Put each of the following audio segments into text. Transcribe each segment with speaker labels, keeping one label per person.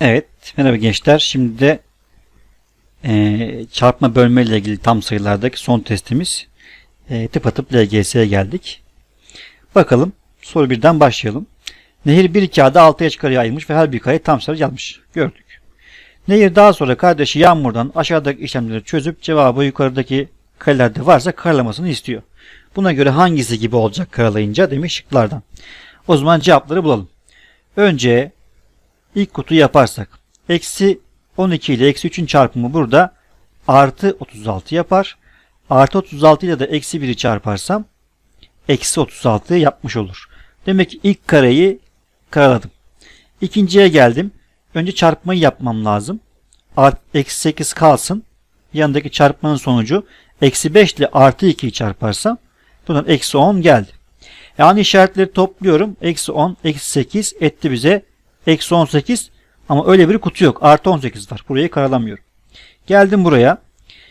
Speaker 1: Evet, merhaba gençler. Şimdi de eee, çarpma bölme ile ilgili tam sayılardaki son testimiz. Eee tıpatıp LGS'ye geldik. Bakalım, soru birden başlayalım. Nehir bir kağıda 6'ya çıkarıya ayırmış ve her bir kare tam sayı yazmış. Gördük. Nehir daha sonra kardeşi Yağmur'dan aşağıdaki işlemleri çözüp cevabı yukarıdaki karelerde varsa karalamasını istiyor. Buna göre hangisi gibi olacak karalayınca demiş şıklardan. O zaman cevapları bulalım. Önce İlk kutu yaparsak eksi 12 ile eksi 3'ün çarpımı burada artı 36 yapar. Artı 36 ile de eksi 1'i çarparsam eksi 36 yapmış olur. Demek ki ilk kareyi karaladım. İkinciye geldim. Önce çarpmayı yapmam lazım. Art, eksi 8 kalsın. Yanındaki çarpmanın sonucu eksi 5 ile artı 2'yi çarparsam buradan eksi 10 geldi. Yani işaretleri topluyorum. Eksi 10, eksi 8 etti bize Eksi 18 ama öyle bir kutu yok. Artı 18 var. Burayı karalamıyorum. Geldim buraya.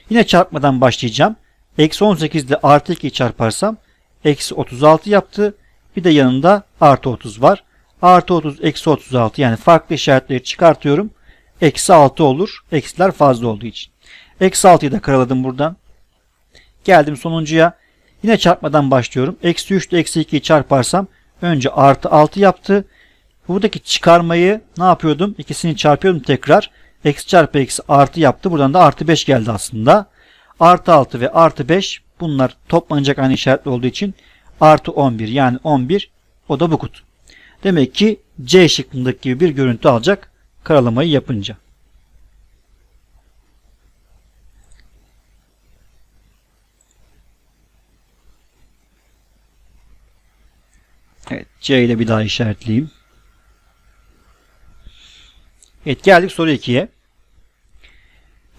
Speaker 1: Yine çarpmadan başlayacağım. Eksi 18 ile artı 2 çarparsam eksi 36 yaptı. Bir de yanında artı 30 var. Artı 30 eksi 36 yani farklı işaretleri çıkartıyorum. Eksi 6 olur. Eksiler fazla olduğu için. Eksi 6'yı da karaladım buradan. Geldim sonuncuya. Yine çarpmadan başlıyorum. Eksi 3 ile eksi 2'yi çarparsam önce artı 6 yaptı. Buradaki çıkarmayı ne yapıyordum? İkisini çarpıyordum tekrar. Eksi çarpı eksi artı yaptı. Buradan da artı 5 geldi aslında. Artı 6 ve artı 5 bunlar toplanacak aynı işaretli olduğu için artı 11 yani 11 o da bu kutu. Demek ki C şıkkındaki gibi bir görüntü alacak karalamayı yapınca. Evet C ile bir daha işaretleyeyim. Evet geldik soru 2'ye.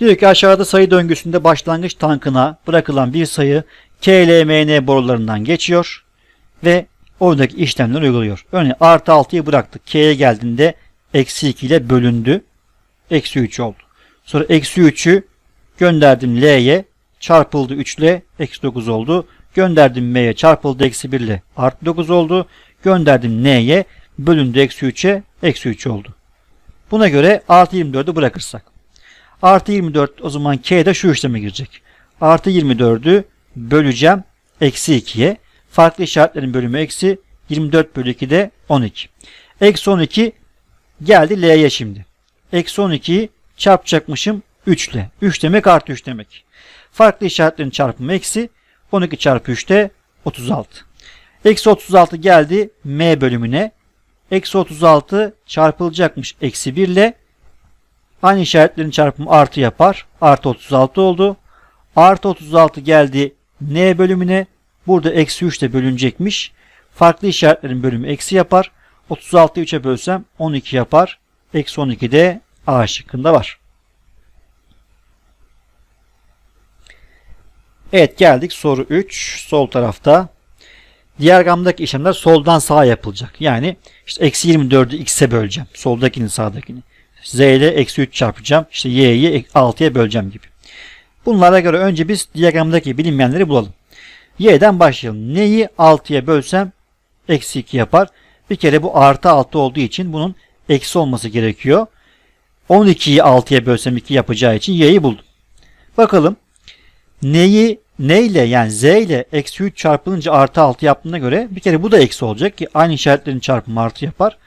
Speaker 1: Diyor ki aşağıda sayı döngüsünde başlangıç tankına bırakılan bir sayı KLMN borularından geçiyor ve oradaki işlemler uyguluyor. Örneğin artı 6'yı bıraktık. K'ye geldiğinde eksi 2 ile bölündü. Eksi 3 oldu. Sonra eksi 3'ü gönderdim L'ye çarpıldı 3 ile eksi 9 oldu. Gönderdim M'ye çarpıldı eksi 1 ile artı 9 oldu. Gönderdim N'ye bölündü eksi 3'e eksi 3 oldu. Buna göre artı 24'ü bırakırsak. Artı 24 o zaman K'de şu işleme girecek. Artı 24'ü böleceğim eksi 2'ye. Farklı işaretlerin bölümü eksi 24 bölü 2 de 12. Eksi 12 geldi L'ye şimdi. Eksi 12'yi çarpacakmışım 3 ile. 3 demek artı 3 demek. Farklı işaretlerin çarpımı eksi 12 çarpı 3 de 36. Eksi 36 geldi M bölümüne. Eksi 36 çarpılacakmış eksi 1 ile aynı işaretlerin çarpımı artı yapar. Artı 36 oldu. Artı 36 geldi n bölümüne. Burada eksi 3 ile bölünecekmiş. Farklı işaretlerin bölümü eksi yapar. 36'yı 3'e bölsem 12 yapar. Eksi 12 de A şıkkında var. Evet geldik soru 3. Sol tarafta Diğer gamdaki işlemler soldan sağa yapılacak. Yani işte eksi 24'ü x'e böleceğim. Soldakini sağdakini. Z ile eksi 3 çarpacağım. İşte y'yi 6'ya böleceğim gibi. Bunlara göre önce biz diyagramdaki bilinmeyenleri bulalım. Y'den başlayalım. Neyi 6'ya bölsem eksi 2 yapar. Bir kere bu artı 6 olduğu için bunun eksi olması gerekiyor. 12'yi 6'ya bölsem 2 yapacağı için y'yi buldum. Bakalım neyi ne ile yani z ile eksi 3 çarpılınca artı 6 yaptığına göre bir kere bu da eksi olacak ki aynı işaretlerin çarpımı artı yapar.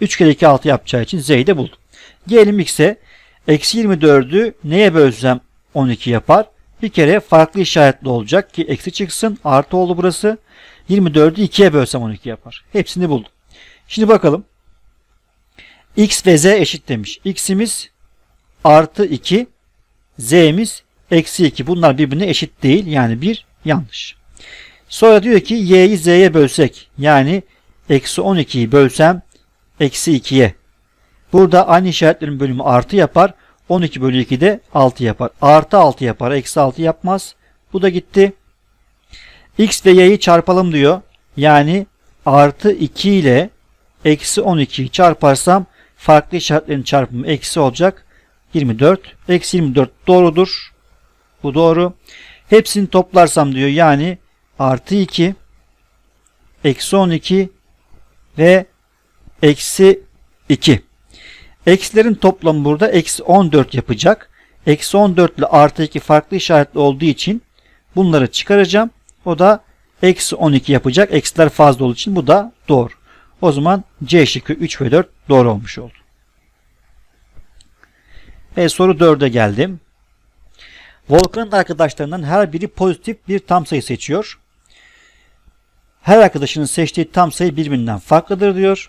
Speaker 1: 3 kere 2 6 yapacağı için z'yi de buldum. Gelelim x'e. Eksi 24'ü neye bölsem 12 yapar. Bir kere farklı işaretli olacak ki eksi çıksın. Artı oldu burası. 24'ü 2'ye bölsem 12 yapar. Hepsini buldum. Şimdi bakalım. x ve z eşit demiş. x'imiz artı 2. z'miz eksi 2 bunlar birbirine eşit değil. Yani bir yanlış. Sonra diyor ki y'yi z'ye bölsek yani eksi 12'yi bölsem eksi 2'ye. Burada aynı işaretlerin bölümü artı yapar. 12 bölü 2 de 6 yapar. Artı 6 yapar. Eksi 6 yapmaz. Bu da gitti. X ve y'yi çarpalım diyor. Yani artı 2 ile eksi 12'yi çarparsam farklı işaretlerin çarpımı eksi olacak. 24. Eksi 24 doğrudur. Bu doğru. Hepsini toplarsam diyor yani artı 2 eksi 12 ve eksi 2. Eksilerin toplamı burada eksi 14 yapacak. Eksi 14 ile artı 2 farklı işaretli olduğu için bunları çıkaracağım. O da eksi 12 yapacak. Eksiler fazla olduğu için bu da doğru. O zaman C şıkkı 3 ve 4 doğru olmuş oldu. E, soru 4'e geldim. Volkan'ın arkadaşlarından her biri pozitif bir tam sayı seçiyor. Her arkadaşının seçtiği tam sayı birbirinden farklıdır diyor.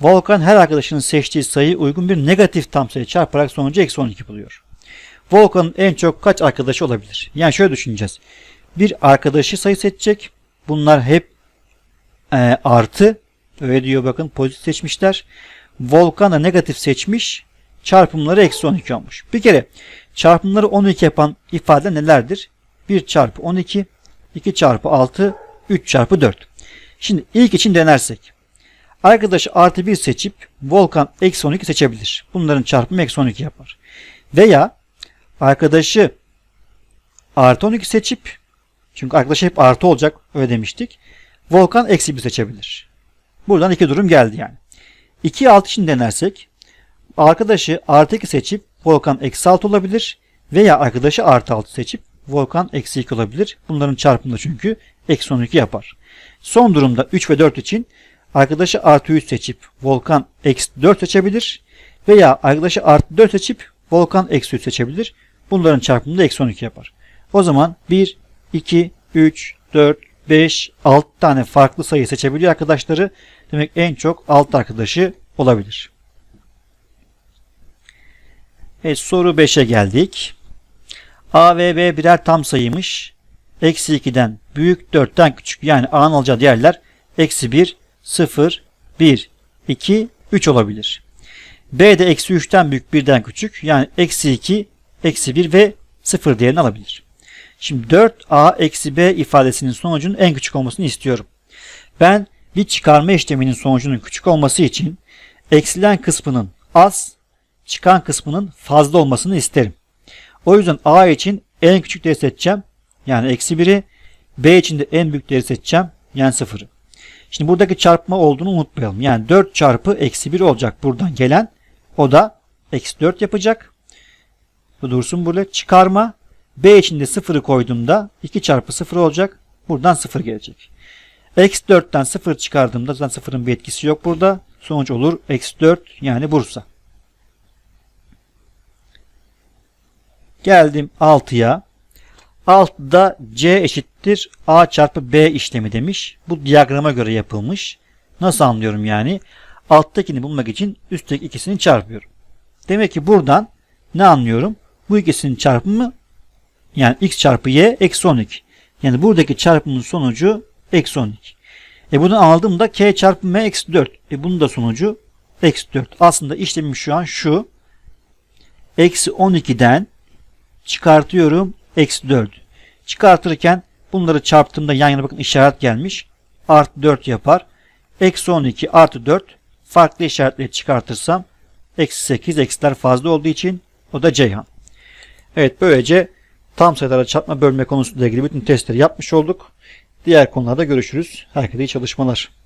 Speaker 1: Volkan her arkadaşının seçtiği sayıyı uygun bir negatif tam sayı çarparak sonucu eksi 12 buluyor. Volkan'ın en çok kaç arkadaşı olabilir? Yani şöyle düşüneceğiz. Bir arkadaşı sayı seçecek. Bunlar hep e, artı. Öyle diyor bakın pozitif seçmişler. Volkan da negatif seçmiş. Çarpımları eksi 12 olmuş. Bir kere çarpımları 12 yapan ifade nelerdir? 1 çarpı 12, 2 çarpı 6, 3 çarpı 4. Şimdi ilk için denersek. Arkadaş artı 1 seçip Volkan eksi 12 seçebilir. Bunların çarpımı eksi 12 yapar. Veya arkadaşı artı 12 seçip çünkü arkadaşı hep artı olacak öyle demiştik. Volkan eksi 1 seçebilir. Buradan iki durum geldi yani. 2 6 için denersek arkadaşı artı 2 seçip Volkan eksi 6 olabilir. Veya arkadaşı artı 6 seçip Volkan eksi 2 olabilir. Bunların çarpımı çünkü eksi 12 yapar. Son durumda 3 ve 4 için arkadaşı artı 3 seçip Volkan eksi 4 seçebilir. Veya arkadaşı artı 4 seçip Volkan eksi 3 seçebilir. Bunların çarpımı da eksi 12 yapar. O zaman 1, 2, 3, 4, 5, 6 tane farklı sayı seçebiliyor arkadaşları. Demek en çok 6 arkadaşı olabilir. Evet soru 5'e geldik. A ve B birer tam sayıymış. Eksi 2'den büyük 4'ten küçük yani A'nın alacağı değerler eksi 1, 0, 1, 2, 3 olabilir. B de eksi 3'ten büyük 1'den küçük yani eksi 2, eksi 1 ve 0 değerini alabilir. Şimdi 4A eksi B ifadesinin sonucunun en küçük olmasını istiyorum. Ben bir çıkarma işleminin sonucunun küçük olması için eksilen kısmının az, çıkan kısmının fazla olmasını isterim. O yüzden A için en küçük değeri seçeceğim. Yani eksi 1'i. B için de en büyük değeri seçeceğim. Yani 0'ı. Şimdi buradaki çarpma olduğunu unutmayalım. Yani 4 çarpı eksi 1 olacak buradan gelen. O da eksi 4 yapacak. Bu dursun burada. Çıkarma. B için de 0'ı koyduğumda 2 çarpı 0 olacak. Buradan 0 gelecek. Eksi 4'ten 0 çıkardığımda zaten 0'ın bir etkisi yok burada. Sonuç olur. Eksi 4 yani Bursa. Geldim 6'ya. 6'da C eşittir A çarpı B işlemi demiş. Bu diyagrama göre yapılmış. Nasıl anlıyorum yani? Alttakini bulmak için üstteki ikisini çarpıyorum. Demek ki buradan ne anlıyorum? Bu ikisinin çarpımı yani x çarpı y eksi 12. Yani buradaki çarpımın sonucu eksi 12. E bunu aldığımda k çarpı m eksi 4. E bunun da sonucu eksi 4. Aslında işlemim şu an şu. Eksi 12'den çıkartıyorum eksi 4. Çıkartırken bunları çarptığımda yan yana bakın işaret gelmiş. Artı 4 yapar. Eksi 12 artı 4 farklı işaretleri çıkartırsam eksi 8 eksiler fazla olduğu için o da Ceyhan. Evet böylece tam sayılara çarpma bölme konusuyla ilgili bütün testleri yapmış olduk. Diğer konularda görüşürüz. Herkese iyi çalışmalar.